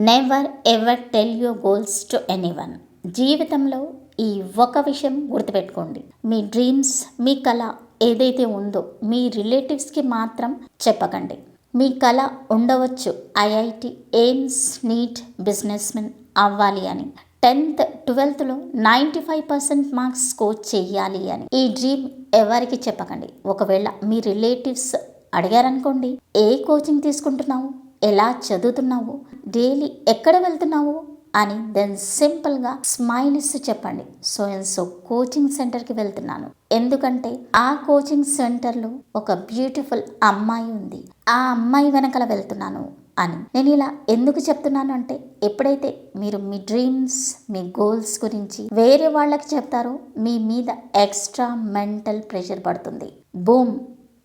Never ever tell your goals to anyone జీవితంలో ఈ ఒక విషయం గుర్తుపెట్టుకోండి. మీ డ్రీమ్స్ మీ కళ ఏదైతే ఉందో మీ రిలేటివ్స్కి మాత్రం చెప్పకండి. మీ కళ ఉండవచ్చు. ఐఐటి ఎయిమ్స్ నీట్ బిజినెస్మెన్ అవ్వాలి అని. Tenth ట్వెల్త్లో ninety five percent marks score చేయాలి అని. ఈ డ్రీమ్ ఎవరికి చెప్పకండి. ఒకవేళ మీ రిలేటివ్స్ అడిగారనుకోండి ఏ కోచింగ్ తీసుకుంటున్నావు? ఎలా చదువుతున్నావు? డైలీ ఎక్కడ వెళ్తున్నావు అని దెన్ సింపుల్గా స్మైల్ ఇస్తూ చెప్పండి. సో అండ్ సో కోచింగ్ సెంటర్కి వెళ్తున్నాను. ఎందుకంటే ఆ కోచింగ్ సెంటర్లో ఒక బ్యూటిఫుల్ అమ్మాయి ఉంది. ఆ అమ్మాయి వెనకల వెళ్తున్నాను అని నేను ఇలా ఎందుకు చెప్తున్నాను అంటే ఎప్పుడైతే మీరు మీ డ్రీమ్స్ మీ గోల్స్ గురించి వేరే వాళ్ళకి చెప్తారో మీ మీద ఎక్స్ట్రా మెంటల్ ప్రెషర్ పడుతుంది. బూమ్!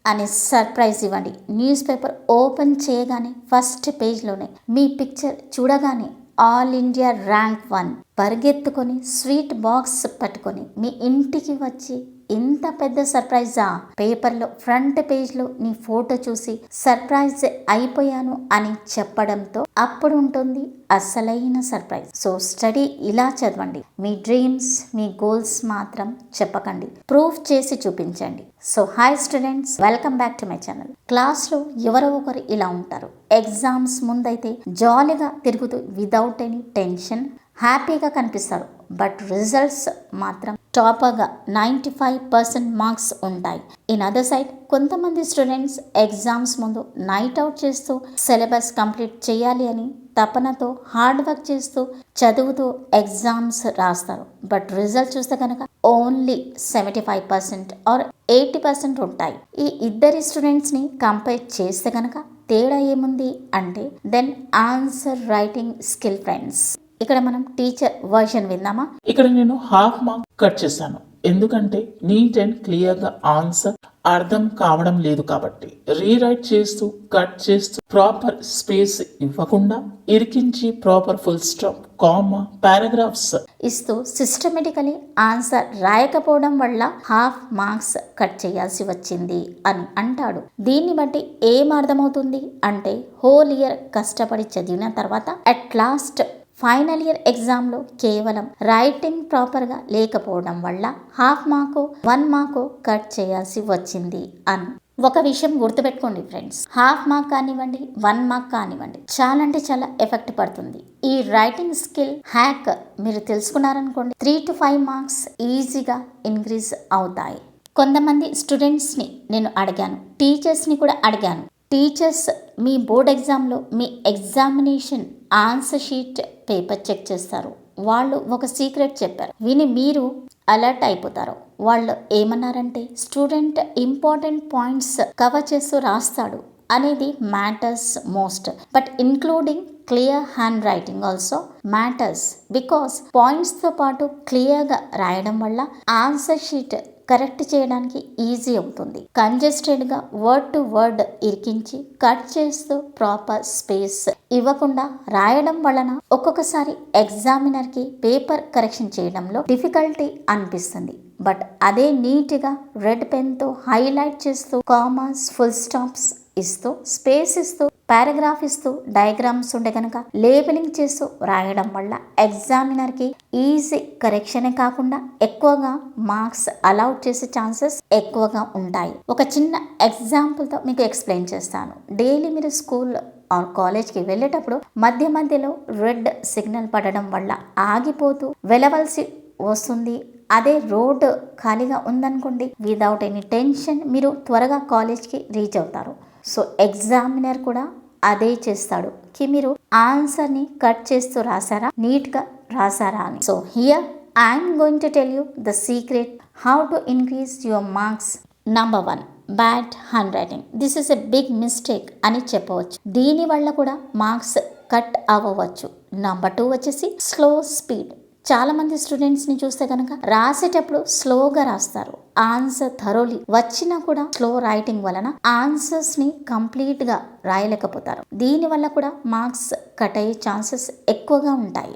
అనే సర్ప్రైజ్ ఇవ్వండి. న్యూస్ పేపర్ ఓపెన్ చేయగానే ఫస్ట్ పేజ్లోనే మీ పిక్చర్ చూడగానే ఆల్ ఇండియా ర్యాంక్ వన్ పరిగెత్తుకొని స్వీట్ బాక్స్ పట్టుకొని మీ ఇంటికి వచ్చి ఇంత పెద్ద సర్ప్రైజా? పేపర్లో ఫ్రంట్ పేజ్లో నీ ఫోటో చూసి సర్ప్రైజ్ అయిపోయాను అని చెప్పడంతో అప్పుడు ఉంటుంది అసలైన సర్ప్రైజ్. సో స్టడీ ఇలా చదవండి. మీ డ్రీమ్స్ మీ గోల్స్ మాత్రం చెప్పకండి. ప్రూఫ్ చేసి చూపించండి. So hi students welcome back to my channel క్లాస్లో ఎవరో ఒకరు ఇలా ఉంటారు. ఎగ్జామ్స్ ముందైతే జాలీగా తిరుగుతూ విదౌట్ ఎనీ టెన్షన్ హ్యాపీగా కనిపిస్తారు. బట్ రిజల్ట్స్ మాత్రం టాపర్గా నైంటీ ఫైవ్ పర్సెంట్ మార్క్స్ ఉంటాయి. ఇన్ అదర్ సైడ్ కొంతమంది స్టూడెంట్స్ ఎగ్జామ్స్ ముందు నైట్ అవుట్ చేస్తూ సిలబస్ కంప్లీట్ చేయాలి అని తపనతో హార్డ్ వర్క్ చేస్తూ చదువుతూ ఎగ్జామ్స్ రాస్తారు. బట్ రిజల్ట్ చూస్తే కనుక only seventy five percent or eighty percent ఉంటాయి. ఈ ఇద్దరి స్టూడెంట్స్ని కంపేర్ చేస్తే కనుక తేడా ఏముంది అంటే then answer writing skill friends. ఇక్కడ మనం టీచర్ వర్షన్ విందామా? ఇక్కడ నేను హాఫ్ మార్క్ కట్ చేశాను. ఎందుకంటే నీట్ అండ్ క్లియర్గా ఆన్సర్ అర్థం కావడం లేదు కాబట్టి. రీరైట్ చేస్తూ కట్ చేస్తూ ప్రాపర్ స్పేస్ ఇవ్వకుండా ఇరికించి proper full stop comma paragraphs ఇస్తూ సిస్టమేటికలీ ఆన్సర్ రాయకపోవడం వల్ల హాఫ్ మార్క్స్ కట్ చేయాల్సి వచ్చింది అని అంటాడు. దీన్ని బట్టి ఏం అర్థమవుతుంది? అంటే హోల్ ఇయర్ కష్టపడి చదివిన తర్వాత అట్ లాస్ట్ ఫైనల్ ఇయర్ ఎగ్జామ్లో కేవలం రైటింగ్ ప్రాపర్గా లేకపోవడం వల్ల half mark one mark cut చేయాల్సి వచ్చింది అని. ఒక విషయం గుర్తుపెట్టుకోండి ఫ్రెండ్స్. హాఫ్ మార్క్ కానివ్వండి వన్ మార్క్ కానివ్వండి చాలా అంటే చాలా ఎఫెక్ట్ పడుతుంది. ఈ రైటింగ్ స్కిల్ హ్యాక్ మీరు తెలుసుకున్నారనుకోండి త్రీ టు ఫైవ్ మార్క్స్ ఈజీగా ఇంక్రీజ్ అవుతాయి. కొంతమంది స్టూడెంట్స్ని నేను అడిగాను టీచర్స్ని కూడా అడిగాను. టీచర్స్ మీ బోర్డ్ ఎగ్జామ్లో మీ examination answer sheet paper check చేస్తారు. వాళ్ళు ఒక సీక్రెట్ చెప్పారు. విని మీరు అలర్ట్ అయిపోతారు. వాళ్ళు ఏమన్నారంటే స్టూడెంట్ ఇంపార్టెంట్ పాయింట్స్ కవర్ చేస్తూ రాస్తాడు అనేది matters most. But including clear handwriting also matters. Because పాయింట్స్తో పాటు క్లియర్గా రాయడం వల్ల ఆన్సర్ షీట్ కరెక్ట్ చేయడానికి ఈజీ అవుతుంది. కంజెస్టెడ్గా వర్డ్ టు వర్డ్ ఇరికించి కట్ చేస్తూ ప్రాపర్ స్పేస్ ఇవ్వకుండా రాయడం వలన ఒక్కొక్కసారి ఎగ్జామినర్కి పేపర్ కరెక్షన్ చేయడంలో డిఫికల్టీ అనిపిస్తుంది. బట్ అదే నీట్గా రెడ్ పెన్తో హైలైట్ చేస్తూ కామర్స్ ఫుల్ స్టాప్స్ ఇస్తూ స్పేస్ ఇస్తూ పారాగ్రాఫ్ ఇస్తూ డయాగ్రామ్స్ ఉండే కనుక లేబలింగ్ చేస్తూ రాయడం వల్ల ఎగ్జామినర్కి ఈజీ కరెక్షనే కాకుండా ఎక్కువగా మార్క్స్ అలౌట్ చేసే ఛాన్సెస్ ఎక్కువగా ఉంటాయి. ఒక చిన్న ఎగ్జాంపుల్తో మీకు ఎక్స్ప్లెయిన్ చేస్తాను. డైలీ మీరు స్కూల్ ఆర్ కాలేజ్కి వెళ్ళేటప్పుడు మధ్య మధ్యలో రెడ్ సిగ్నల్ పడడం వల్ల ఆగిపోతూ వెళ్ళవలసి వస్తుంది. అదే రోడ్ ఖాళీగా ఉందనుకోండి విదౌట్ ఎనీ టెన్షన్ మీరు త్వరగా కాలేజ్కి రీచ్ అవుతారు. సో ఎగ్జామినర్ కూడా అదే చేస్తాడు. కి మీరు ఆన్సర్ని కట్ చేస్తూ రాసారా? నీట్గా రాసారా అని. So here I'm going to tell you the secret how to increase your marks number one bad handwriting this is a big mistake అని చెప్పవచ్చు. దీని వల్ల కూడా మార్క్స్ కట్ అవ్వవచ్చు. నంబర్ టూ వచ్చేసి స్లో స్పీడ్. చాలామంది స్టూడెంట్స్ని చూస్తే కనుక రాసేటప్పుడు స్లోగా రాస్తారు. ఆన్సర్ థరోలీ వచ్చినా కూడా స్లో రైటింగ్ వలన ఆన్సర్స్ని కంప్లీట్గా రాయలేకపోతారు. దీనివల్ల కూడా మార్క్స్ కట్ అయ్యే ఛాన్సెస్ ఎక్కువగా ఉంటాయి.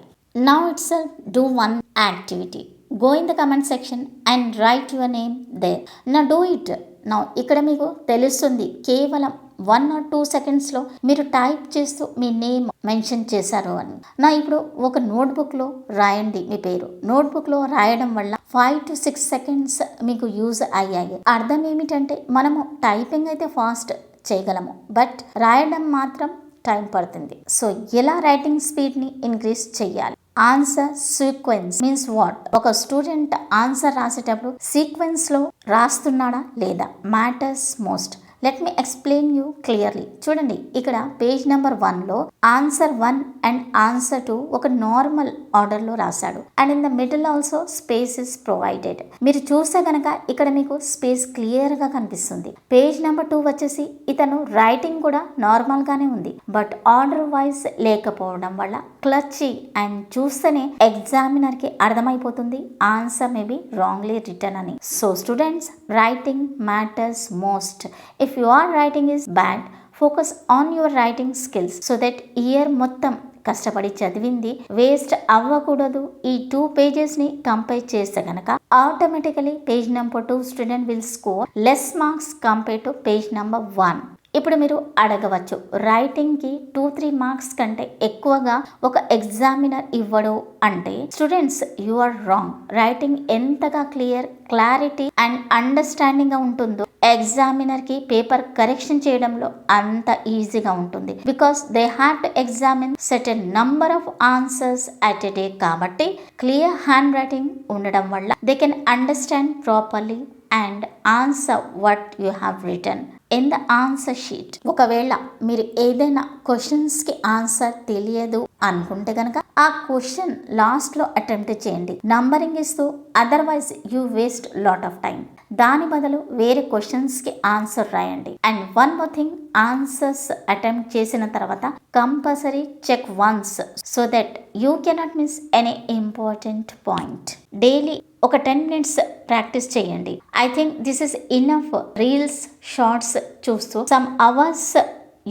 Now it's do one activity go in the comment section and write your name there నా డూ ఇట్ నా ఇక్కడ మీకు తెలుస్తుంది కేవలం వన్ ఆర్ టూ సెకండ్స్లో మీరు టైప్ చేస్తూ మీ నేమ్ మెన్షన్ చేశారు అని. నా ఇప్పుడు ఒక నోట్బుక్లో రాయండి మీ పేరు. నోట్బుక్లో రాయడం వల్ల ఫైవ్ టు సిక్స్ సెకండ్స్ మీకు యూజ్ అయ్యాయి. అర్థం ఏమిటంటే మనము టైపింగ్ అయితే ఫాస్ట్ చేయగలము బట్ రాయడం మాత్రం టైం పడుతుంది. సో ఎలా రైటింగ్ స్పీడ్ని ఇంక్రీజ్ చేయాలి ఆన్సర్ సీక్వెన్స్ మీన్స్ వాట్ ఒక స్టూడెంట్ ఆన్సర్ రాసేటప్పుడు సీక్వెన్స్లో రాస్తున్నాడా లేదా? Matters most let me explain you clearly చూడండి ఇక్కడ పేజ్ నెంబర్ వన్లో answer one and answer two ఒక నార్మల్ ఆర్డర్లో రాశాడు. And in the middle also space is provided మీరు చూస్తే గనక ఇక్కడ మీకు స్పేస్ క్లియర్గా కనిపిస్తుంది. పేజ్ నెంబర్ టూ వచ్చేసి ఇతను రైటింగ్ కూడా నార్మల్గానే ఉంది. బట్ ఆర్డర్ వైజ్ లేకపోవడం వల్ల క్లచ్చి అండ్ చూస్తేనే ఎగ్జామినర్కి అర్థమైపోతుంది. ఆన్సర్ మేబీ రాంగ్లీ రిటర్న్ అని. So students writing matters most if you are writing is bad focus on your writing skills so that year మొత్తం కష్టపడి చదివింది. వేస్ట్ అవ్వకూడదు. ఈ టూ పేజెస్ని కంపేర్ చేస్తే కనుక automatically page number two student will score less marks compare to page number one ఇప్పుడు మీరు అడగవచ్చు రైటింగ్కి టూ త్రీ మార్క్స్ కంటే ఎక్కువగా ఒక ఎగ్జామినర్ ఇవ్వడు అంటే students you are wrong writing ఎంతగా క్లియర్ క్లారిటీ అండ్ అండర్స్టాండింగ్గా ఉంటుందో ఎగ్జామినర్కి పేపర్ కరెక్షన్ చేయడంలో అంత ఈజీగా ఉంటుంది. Because they have to examine certain number of answers at a day కాబట్టి క్లియర్ హ్యాండ్ రైటింగ్ ఉండడం వల్ల they can understand properly and answer what you have written in the answer sheet. ఒకవేళ మీరు ఏదైనా క్వశ్చన్స్కి ఆన్సర్ తెలియదు అనుకుంటే కనుక ఆ క్వశ్చన్ లాస్ట్లో అటెంప్ట్ చేయండి. నంబరింగ్ ఇస్తూ otherwise you waste lot of time దాని బదులు వేరే క్వశ్చన్స్కి ఆన్సర్ రాయండి. And one more thing answers attempt చేసిన తర్వాత compulsory check once so that you cannot miss any important point daily ఒక టెన్ మినిట్స్ ప్రాక్టీస్ చేయండి. I think this is enough reels shorts చూస్తూ some hours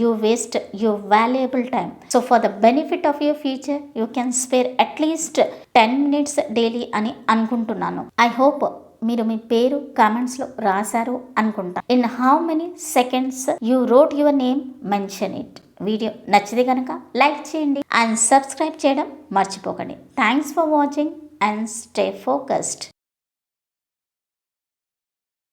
you waste your valuable time so for the benefit of your future you can spare at least ten minutes daily అని అనుకుంటున్నాను. I hope మీరు మీ పేరు కామెంట్స్లో రాశారు అనుకుంటా. In how many seconds you wrote your name mention it video నచ్చితే కనుక like చేయండి అండ్ సబ్స్క్రైబ్ చేయడం మర్చిపోకండి. Thanks for watching and stay focused